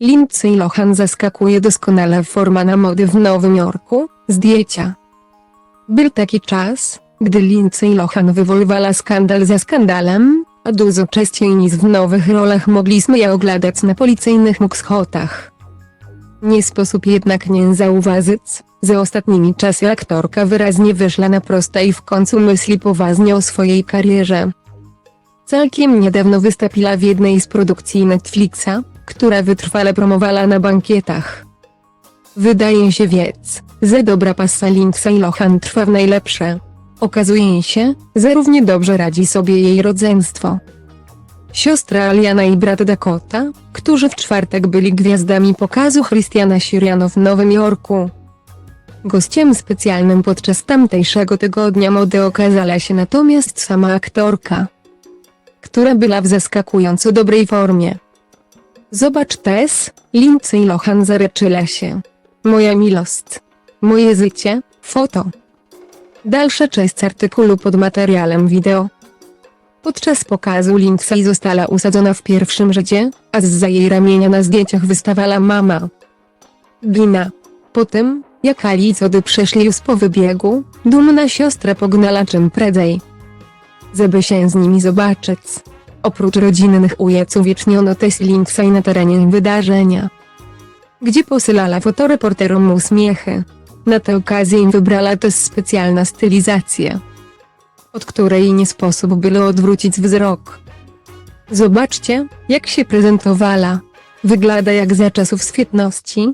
Lindsay Lohan zaskakuje doskonale forma na mody w Nowym Jorku, zdjęcia. Był taki czas, gdy Lindsay Lohan wywoływała skandal za skandalem, a dużo częściej niż w nowych rolach mogliśmy je oglądać na policyjnych mukschotach. Nie sposób jednak nie zauważyć, że ostatnimi czasy aktorka wyraźnie wyszła na proste i w końcu myśli poważnie o swojej karierze. Całkiem niedawno wystąpiła w jednej z produkcji Netflixa, która wytrwale promowała na bankietach. Wydaje się więc, że dobra pasa Lindsay Lohan trwa w najlepsze. Okazuje się, że równie dobrze radzi sobie jej rodzeństwo. Siostra Aliana i brat Dakota, którzy w czwartek byli gwiazdami pokazu Christiana Siriano w Nowym Jorku. Gościem specjalnym podczas tamtejszego tygodnia mody okazała się natomiast sama aktorka, która była w zaskakująco dobrej formie. Zobacz też, Lindsay Lohan zareczyła się. Moja miłość. Moje życie, foto. Dalsza część artykułu pod materiałem wideo. Podczas pokazu Lindsay została usadzona w pierwszym rzędzie, a zza jej ramienia na zdjęciach wystawała mama. Gina. Po tym, jak Ali i Cody przeszli już po wybiegu, dumna siostra pognała czym prędzej. Żeby się z nimi zobaczyć. Oprócz rodzinnych ujec uwieczniono też Lindsay na terenie wydarzenia. Gdzie posylała fotoreporterom uśmiechy. Na tę okazję wybrała też specjalna stylizacja od której nie sposób było odwrócić wzrok. Zobaczcie, jak się prezentowała. Wygląda jak za czasów świetności,